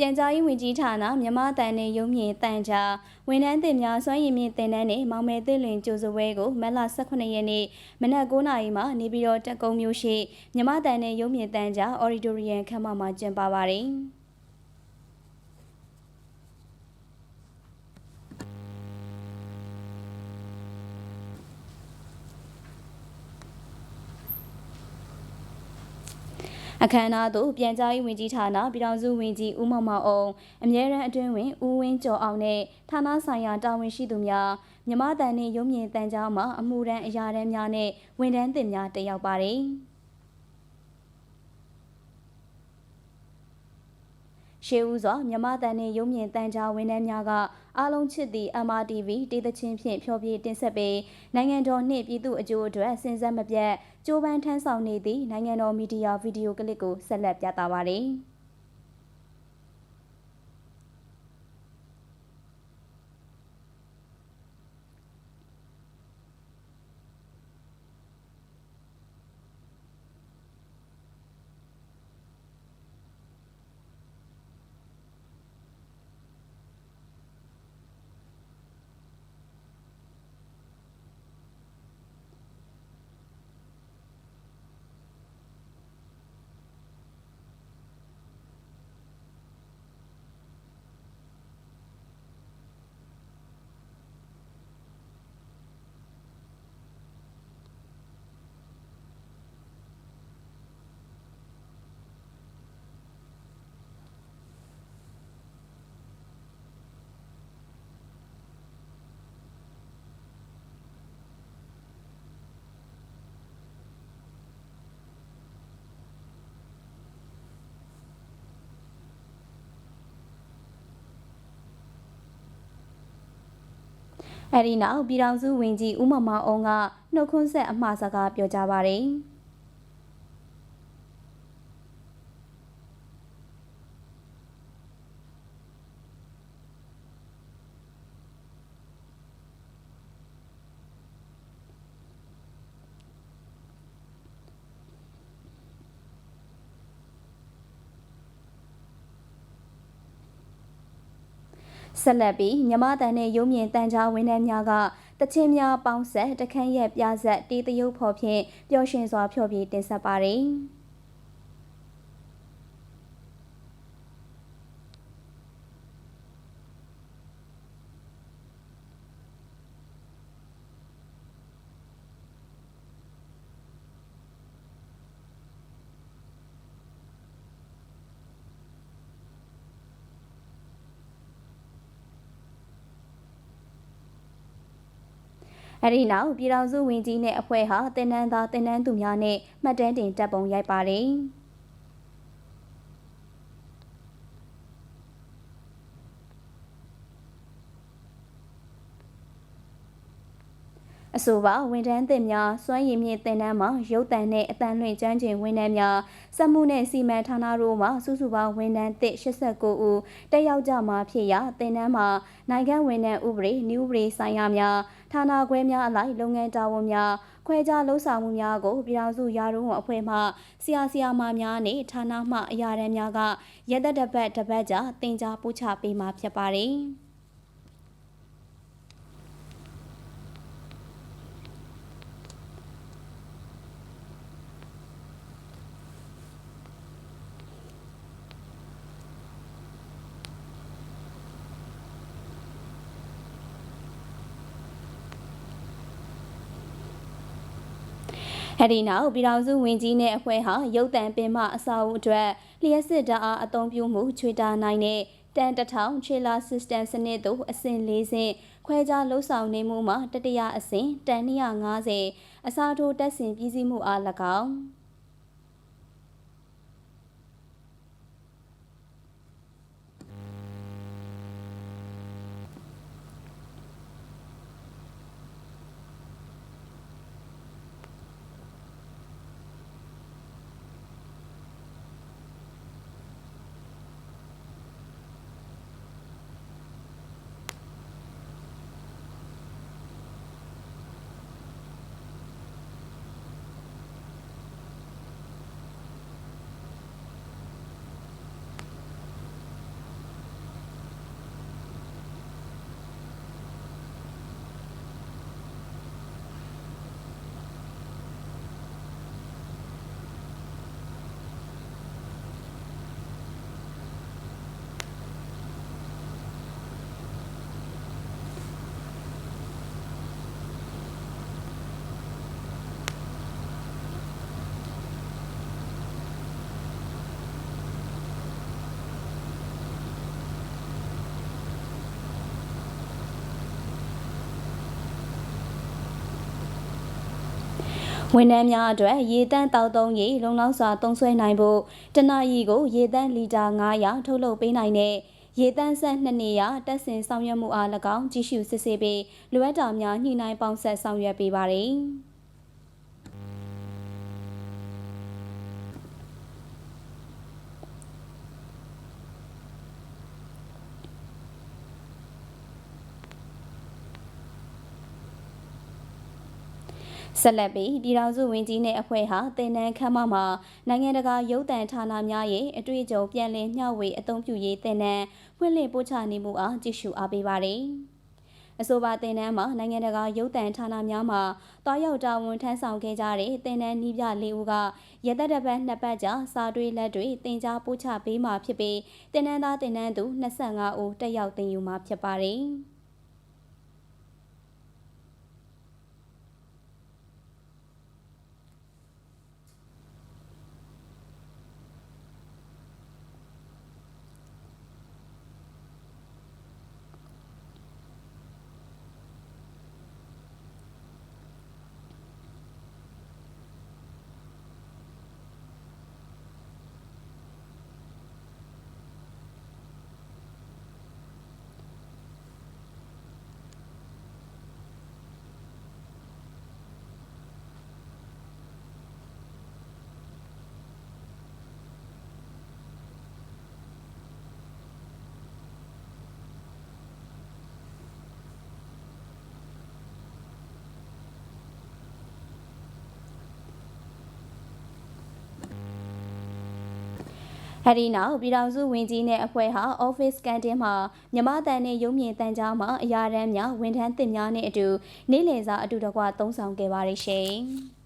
ပြန်ကြားရေးဝန်ကြီးဌာနမြန်မာတန်နယ်ရုံးမြင့်တန်ကြားဝန်ထမ်းတင်များစွမ်းရည်မြင့်တင်တန်းနဲ့မောင်မဲသစ်လွင်ကျိုးစပွဲကိုမက်လ18ရက်နေ့မနက်9:00နာရီမှာနေပြည်တော်တက်ကုန်းမြို့ရှိမြန်မာတန်နယ်ရုံးမြင့်တန်ကြားအော်ရီတိုရီယန်ခန်းမမှာကျင်းပပါတယ်။ အခမ်းအနားသို့ပြန်ကြားရေးဝန်ကြီးဌာနပြည်ထောင်စုဝန်ကြီးဦးမောင်မောင်အောင်အမြဲတမ်းအတွင်းဝင်ဦးဝင်းကျော်အောင်နဲ့ဌာနဆိုင်ရာတာဝန်ရှိသူများမြမတန်နှင့်ရုံးမြင့်တန်ကြားမှအမှုရန်အရာတန်းများနဲ့ဝန်ထမ်းသစ်များတက်ရောက်ပါတယ်။ ရှေးဦးစွာမြမတန်နှင့်ရုံမြင့်တန်ကြားဝန်ထမ်းများကအားလုံးချစ်သည့် MRTV တေးသချင်းဖြင့်ဖျော်ဖြေတင်ဆက်ပေးနိုင်ငံတော်နှင့်ပြည်သူအကျိုးအတွက်စဉ်ဆက်မပြတ်ကြိုးပမ်းထမ်းဆောင်နေသည့်နိုင်ငံတော်မီဒီယာဗီဒီယိုကလစ်ကိုဆက်လက်ပြသပါရယ်။ အဲဒီနောက်ပြည်ထောင်စုဝန်ကြီးဦးမမောင်အောင်ကနှုတ်ခွန်းဆက်အမှားစကားပြောကြားပါတယ်။ ဆက်လက်ပြီးမြမတန်နဲ့ရုံးမြင့်တန်ကြားဝန်ထမ်းများကတချင်းများပေါင်းဆက်တခန်းရက်ပြဆက်တီးတရုပ်ဖော်ဖြင့်ပျော်ရွှင်စွာဖျော်ဖြေတင်ဆက်ပါတယ်။ အဲဒီနောက်ပြည်ထောင်စုဝန်ကြီးနဲ့အဖွဲ့ဟာတင်နန်းသားတင်နန်းသူများနဲ့မှတ်တမ်းတင်တပ်ပုံရိုက်ပါတယ်။အဆိုပါဝန်ထမ်းသစ်များစွမ်းရည်မြင့်တင်နန်းမှာရုပ်တံနဲ့အတန်လွင့်ကျန်းကျင်ဝန်ထမ်းများစက်မှုနဲ့စီမံဌာနတို့မှစုစုပေါင်းဝန်ထမ်းသစ်89ဦးတက်ရောက်ကြမှာဖြစ်ရာတင်နန်းမှာနိုင်ငံဝန်ထမ်းဥပဒေနည်းဥပဒေဆိုင်ရာများ ဌာနခွဲများအလိုက်လုပ်ငန်းတာဝန်များခွဲခြားလှုပ်ဆောင်မှုများကိုပြည်ထောင်စုရာထူးဝန်အဖွဲ့မှဆရာဆရာမများနှင့်ဌာနမှအရာထမ်းများကရသက်တပတ်တပတ်ကြာတင် जा ပို့ချပေးမှာဖြစ်ပါတယ်။ အဲဒီနောက်ပြည်ထောင်စုဝန်ကြီးနဲ့အဖွဲ့ဟာရုပ်တံပင်မအစာအုပ်အတွက်လျှက်စစ်ဓာတ်အားအသုံးပြုမှုချွေတာနိုင်တဲ့တန်တထောင်ခြေလာ system စနစ်သို့အဆင့်၄ဆင့်ခွဲခြားလှုပ်ဆောင်နေမှုမှာတတိယအဆင့်တန်250အစာထိုးတက်ဆင်ပြည်စည်းမှုအား၎င်း ဝန်ထမ်းများအတွက်ရေတန့်တောက်သုံးရေလုံလောက်စွာသုံးစွဲနိုင်ဖို့တနအီကိုရေတန့်လီတာ900ထုတ်လုပ်ပေးနိုင်တဲ့ရေတန့်ဆက်2နေရတက်ဆင်ဆောင်ရွက်မှုအား၎င်းကြီးစုစစ်ဆေးပြီးလိုအပ်တာများညှိနှိုင်းပေါင်းဆက်ဆောင်ရွက်ပေးပါရယ်။ ဆက်လက်ပြီးပြည်ထောင်စုဝန်ကြီးနဲ့အဖွဲ့ဟာတင်နန်းခမ်းမမှာနိုင်ငံတကာရုပ်သံဌာနများရဲ့အတွေ့အကြုံပြန်လည်မျှဝေအသုံးပြုရေးတင်နန်းဖွင့်လှစ်ပို့ချနေမှုအားကြည့်ရှုအားပေးပါရယ်အဆိုပါတင်နန်းမှာနိုင်ငံတကာရုပ်သံဌာနများမှာတွားရောက်တာဝန်ထမ်းဆောင်ခဲ့ကြတဲ့တင်နန်းနီးပြလေးဦးကရသက်တပတ်နှစ်ပတ်ကြာစာတွေးလက်တွေတင် जा ပို့ချပေးမှာဖြစ်ပြီးတင်နန်းသားတင်နန်းသူ25ဦးတက်ရောက်တင်ယူမှာဖြစ်ပါတယ်။ အဲဒီနောက်ပြည်ထောင်စုဝန်ကြီးနဲ့အဖွဲ့ဟာ office canteen မှာမြမတန်နဲ့ရုံးမြင့်တန်ကြားမှာအရာတန်းများဝန်ထမ်းသစ်များနဲ့အတူနေ့လည်စာအတူတကွသုံးဆောင်ခဲ့ပါရရှင်။